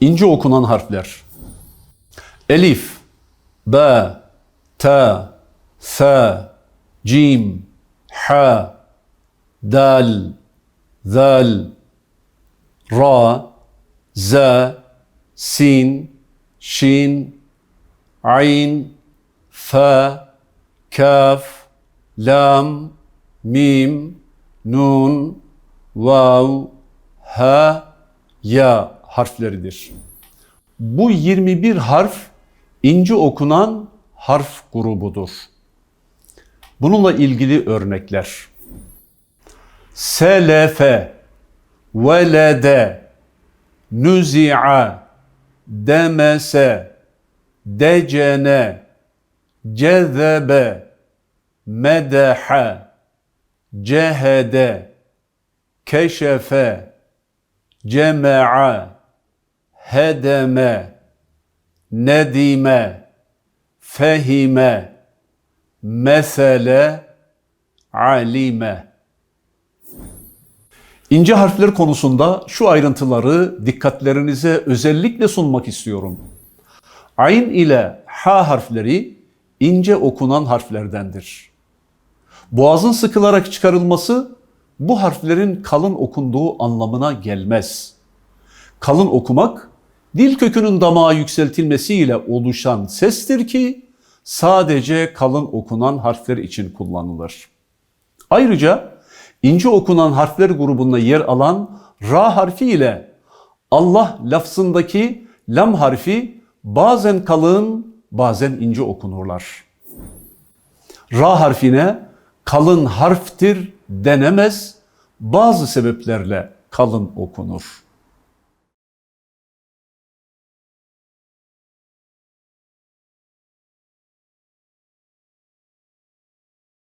ince okunan harfler. Elif, B, T, F, Cim, H, Dal, Zal, Ra, Z, Sin, Şin, Ayn, F, Kaf, Lam, Mim, Nun, Vav, Ha, Ya harfleridir. Bu 21 harf ince okunan harf grubudur. Bununla ilgili örnekler. Selefe, velede, nüzi'a, demese, decene, cezebe, medeha, cehede, keşefe, cema'a, hedeme, nedime, fehime, mesele, alime. İnce harfler konusunda şu ayrıntıları dikkatlerinize özellikle sunmak istiyorum. Ayn ile ha harfleri ince okunan harflerdendir. Boğazın sıkılarak çıkarılması bu harflerin kalın okunduğu anlamına gelmez. Kalın okumak dil kökünün damağa yükseltilmesiyle oluşan sestir ki sadece kalın okunan harfler için kullanılır. Ayrıca ince okunan harfler grubunda yer alan ra harfi ile Allah lafzındaki lam harfi bazen kalın bazen ince okunurlar. Ra harfine kalın harftir denemez, bazı sebeplerle kalın okunur.